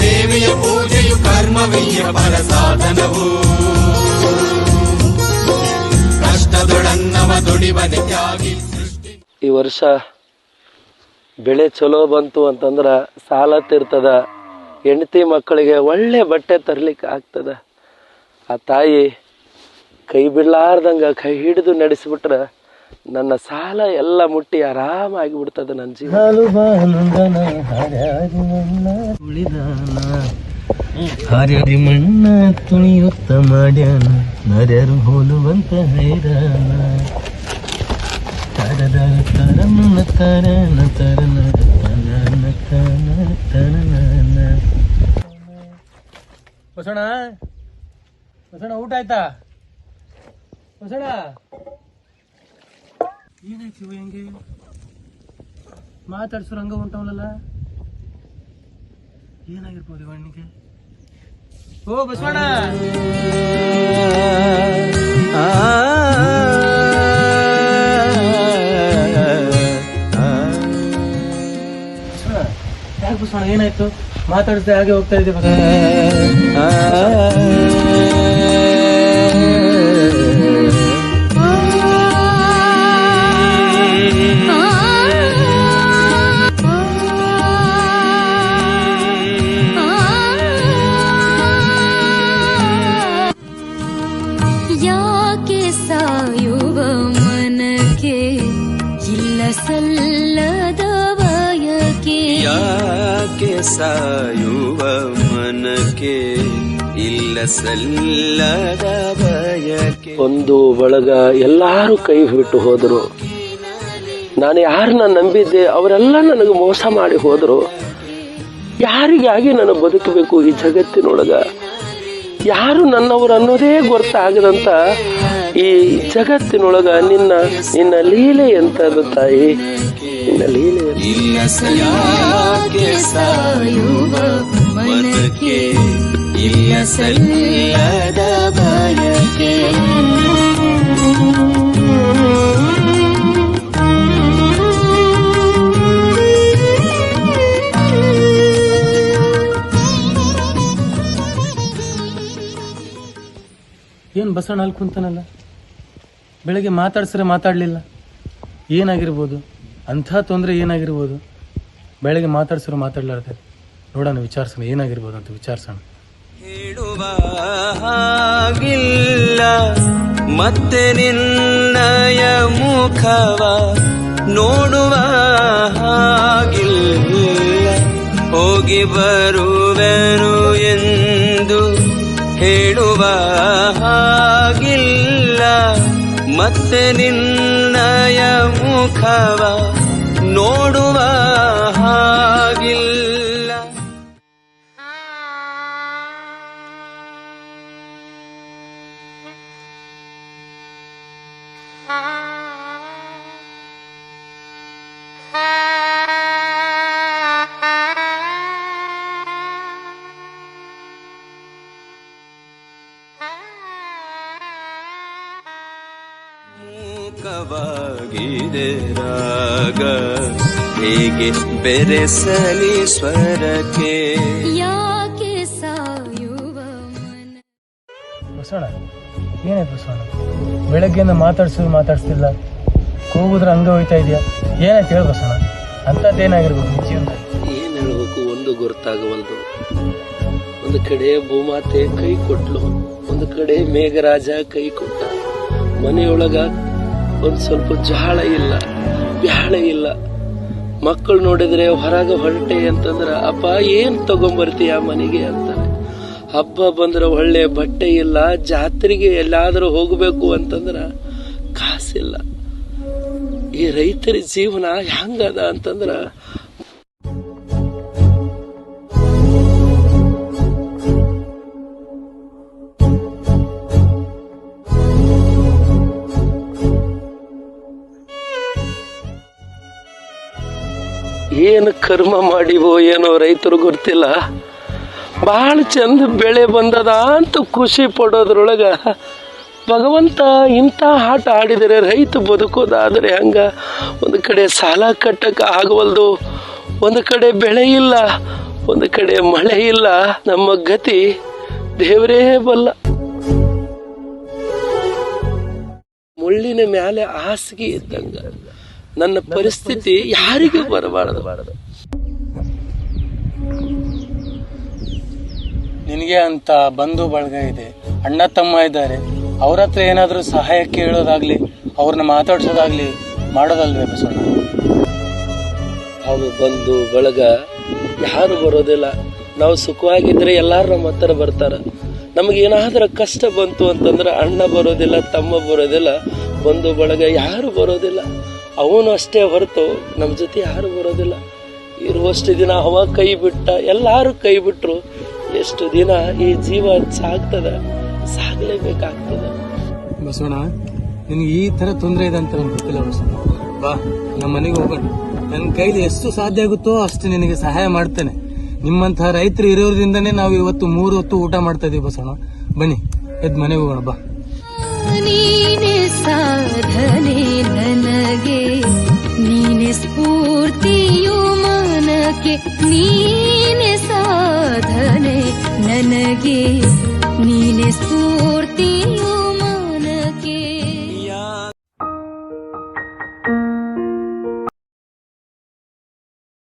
ಸೇವೆಯ ಪೂಜೆಯು ಕರ್ಮವಯ್ಯ ಪರ ಸಾಧನವು. ಕಷ್ಟದೊಡನ್ನವ ಸೃಷ್ಟಿ. ಈ ವರ್ಷ ಬೆಳೆ ಚಲೋ ಬಂತು ಅಂತಂದ್ರೆ ಸಾಲ ತೀರ್ತದ. ಹೆಂಡತಿ ಮಕ್ಕಳಿಗೆ ಒಳ್ಳೆ ಬಟ್ಟೆ ತರ್ಲಿಕ್ಕೆ ಆಗ್ತದ. ಆ ತಾಯಿ ಕೈ ಬಿಡ್ಲಾರ್ದಂಗ ಕೈ ಹಿಡಿದು ನಡೆಸಿಬಿಟ್ರೆ ನನ್ನ ಸಾಲ ಎಲ್ಲ ಮುಟ್ಟಿ ಆರಾಮಾಗಿ ಬಿಡ್ತದೆ ನನ್ನ ಜೀವ ಹರ್ಯರಿ ಮಣ್ಣ ತುಣಿಯುತ್ತ ಮಾಡ್ಯಾನ. ನರ್ಯರು ಹೋಲುವಂತ ಹೈರಾನ ತರದರ ತರನ ತರನ ತರನ ತರನ ತರನ ತರನ ಬಸಣ ಬಸಣ ಊಟ ಆಯ್ತಾ? ಬಸಣ ಏನಾಯ್ತು ಹೆಂಗೆ? ಮಾತಾಡ್ಸೋರು ಹಂಗ ಉಂಟವಲ್ಲ ಏನಾಗಿರ್ಬೋದು ಇವಣ್ಣಿಗೆ ಓ, ಬಸವಣ್ಣ! ಯಾಕೆ ಬಸವಣ್ಣ, ಏನಾಯ್ತು? ಮಾತಾಡಿಸ್ದೆ ಹಾಗೆ ಹೋಗ್ತಾ ಇದ್ದೆ ಸಾಯುವ ಮನಕ್ಕೆ ಇಲ್ಲ ಸಲ್ಲದ ಬಯಕೆ. ಒಂದು ಬಳಗ ಎಲ್ಲಾರು ಕೈ ಬಿಟ್ಟು ಹೋದರು. ನಾನು ಯಾರನ್ನ ನಂಬಿದ್ದೆ ಅವರೆಲ್ಲ ನನಗೆ ಮೋಸ ಮಾಡಿ ಹೋದರು. ಯಾರಿಗಾಗಿ ನಾನು ಬದುಕಬೇಕು ಈ ಜಗತ್ತಿನೊಳಗ? ಯಾರು ನನ್ನವರು ಅನ್ನೋದೇ ಗೊತ್ತಾಗದಂತ ಈ ಜಗತ್ತಿನೊಳಗ ನಿನ್ನ ನಿನ್ನ ಲೀಲೆ ಎಂತದು ತಾಯಿ? ನಿನ್ನ ಲೀಲೆ ಇಲ್ಲ ಸಲ್ಲದ ಬಯಕೆ ಏನು ಬಸವಣ್ಣ ಅಲ್ಲಿ ಕುಂತಾನಲ್ಲ? ಬೆಳಗ್ಗೆ ಮಾತಾಡ್ಸ್ರೆ ಮಾತಾಡಲಿಲ್ಲ. ಏನಾಗಿರ್ಬೋದು? ಅಂಥ ತೊಂದರೆ ಏನಾಗಿರ್ಬೋದು? ಬೆಳಗ್ಗೆ ಮಾತಾಡ್ಸ್ರೆ ಮಾತಾಡ್ಲಾರ್ದೆ. ನೋಡೋಣ, ವಿಚಾರಿಸೋಣ. ಏನಾಗಿರ್ಬೋದು ಅಂತ ವಿಚಾರಿಸೋಣ. ಹೇಳುವ ಹಾಗಿಲ್ಲ. ಮತ್ತೆ ನಿನ್ನಯ ಮುಖವ ನೋಡುವ ಹೋಗಿ ಬರುವೆನು ಮತ್ತೆ ನಿನ್ನಯ ಮುಖವ ನೋಡುವ ರಾಗ ಹೇಗೆ ಬೆರೆಸಲಿ ಸ್ವರಕ್ಕೆ. ಯಾಕೆ ಸಾಯುವ ಬಸವಣ್ಣ ಏನಾಯ್ತು ಬಸವಣ್ಣ? ಬೆಳಗ್ಗೆಯಿಂದ ಮಾತಾಡ್ಸಿದ್ರು ಮಾತಾಡ್ಸ್ತಿಲ್ಲ. ಕೂಗಿದ್ರೆ ಹಂಗೆ ಹೋಯ್ತಾ ಇದೆಯಾ? ಏನಾಯ್ತು ಹೇಳು ಬಸವಣ್ಣ. ಅಂಥದ್ದೇನಾಗಿರ್ಬೋದು ಜೀವನ ಏನು ಏನ್ ಹೇಳ್ಬೇಕು? ಒಂದು ಗುರುತಾಗವಲ್ದು. ಒಂದು ಕಡೆ ಭೂಮಾತೆ ಕೈ ಕೊಟ್ಲು. ಒಂದು ಕಡೆ ಮೇಘರಾಜ ಕೈ ಕೊಟ್ಟ. ಮನೆಯೊಳಗ ಒಂದ್ ಸ್ವಲ್ಪ ಜಾಳ ಇಲ್ಲ, ಬ್ಯಾಳ ಇಲ್ಲ. ಮಕ್ಕಳು ನೋಡಿದ್ರೆ ಹೊರಗೆ ಹೊರಟೆ ಅಂತಂದ್ರ, ಅಪ್ಪ, ಏನ್ ತಗೊಂಬರ್ತೀಯ ಮನೆಗೆ? ಅಂತಾರೆ ಹಬ್ಬ ಬಂದ್ರೆ ಒಳ್ಳೆ ಬಟ್ಟೆ ಇಲ್ಲ, ಜಾತ್ರೆಗೆ ಎಲ್ಲಾದರೂ ಹೋಗಬೇಕು ಅಂತಂದ್ರ ಕಾಸಿಲ್ಲ. ಈ ರೈತರ ಜೀವನ ಹೆಂಗದ ಅಂತಂದ್ರ ಏನು ಕರ್ಮ ಮಾಡಿವೋ ಏನೋ ರೈತರು ಗೊತ್ತಿಲ್ಲ. ಭಾಳ ಚಂದ ಬೆಳೆ ಬಂದದ ಅಂತ ಖುಷಿ ಪಡೋದ್ರೊಳಗ ಭಗವಂತ ಇಂಥ ಆಟ ಆಡಿದರೆ ರೈತ ಬದುಕೋದಾದರೆ ಹಂಗ ಒಂದು ಕಡೆ ಸಾಲ ಕಟ್ಟಕ್ಕೆ ಆಗವಲ್ದು, ಒಂದು ಕಡೆ ಬೆಳೆ ಇಲ್ಲ, ಒಂದು ಕಡೆ ಮಳೆ ಇಲ್ಲ, ನಮ್ಮ ಗತಿ ದೇವರೇ ಬಲ್ಲ. ಮುಳ್ಳಿನ ಮ್ಯಾಲೆ ಹಾಸಿಗೆ ಇದ್ದಂಗ. ನನ್ನ ಪರಿಸ್ಥಿತಿ ಯಾರಿಗೂ ಬರಬಾರದು. ನಿನಗೆ ಅಂತ ಬಂಧು ಬಳಗ ಇದೆ ಅಣ್ಣ ತಮ್ಮ ಇದ್ದಾರೆ ಅವ್ರ ಹತ್ರ ಏನಾದರೂ ಸಹಾಯ ಕೇಳೋದಾಗ್ಲಿ ಅವ್ರನ್ನ ಮಾತಾಡ್ಸೋದಾಗ್ಲಿ ಮಾಡೋದಲ್ವೇ ಬಸವಣ್ಣ? ನಾವು ಬಂಧು ಬಳಗ ಯಾರು ಬರೋದಿಲ್ಲ. ನಾವು ಸುಖವಾಗಿದ್ರೆ ಎಲ್ಲರೂ ನಮ್ಮ ಹತ್ರ ನಮಗೆ ನಮಗೇನಾದ್ರೂ ಕಷ್ಟ ಬಂತು ಅಂತಂದ್ರೆ ಅಣ್ಣ ಬರೋದಿಲ್ಲ ತಮ್ಮ ಬರೋದಿಲ್ಲ ಬಂಧು ಬಳಗ ಯಾರು ಬರೋದಿಲ್ಲ. ಅವನು ಅಷ್ಟೇ ಹೊರತು ನಮ್ಮ ಜೊತೆ ಯಾರು ಬರೋದಿಲ್ಲ. ಇರುವಷ್ಟು ದಿನ ಅವ ಕೈ ಬಿಟ್ಟ ಎಲ್ಲರೂ ಕೈ ಬಿಟ್ಟರು ಎಷ್ಟು ದಿನ ಈ ಜೀವ ಸಾಗ್ತದ? ಸಾಗಲೇಬೇಕಾಗ್ತದ. ಬಸವಣ್ಣ, ನಿನಗೆ ಈ ಥರ ತೊಂದರೆ ಇದೆ ಅಂತ ನಂಗೆ ಗೊತ್ತಿಲ್ಲ ಬಸವಣ್ಣ. ಬಾ, ನಮ್ಮ ಮನೆಗೆ ಹೋಗೋಣ. ನನ್ನ ಕೈಲಿ ಎಷ್ಟು ಸಾಧ್ಯ ಆಗುತ್ತೋ ಅಷ್ಟು ನಿನಗೆ ಸಹಾಯ ಮಾಡ್ತೇನೆ. ನಿಮ್ಮಂತಹ ರೈತರು ಇರೋದ್ರಿಂದನೇ ನಾವು ಇವತ್ತು ಮೂರು ಹೊತ್ತು ಊಟ ಮಾಡ್ತಾ ಇದೀವಿ ಬಸವಣ್ಣ. ಬನ್ನಿ, ಎದ್ದು ಮನೆಗೆ ಹೋಗೋಣ, ಬಾ. ीन साधने ले नीनपूर्ति नीन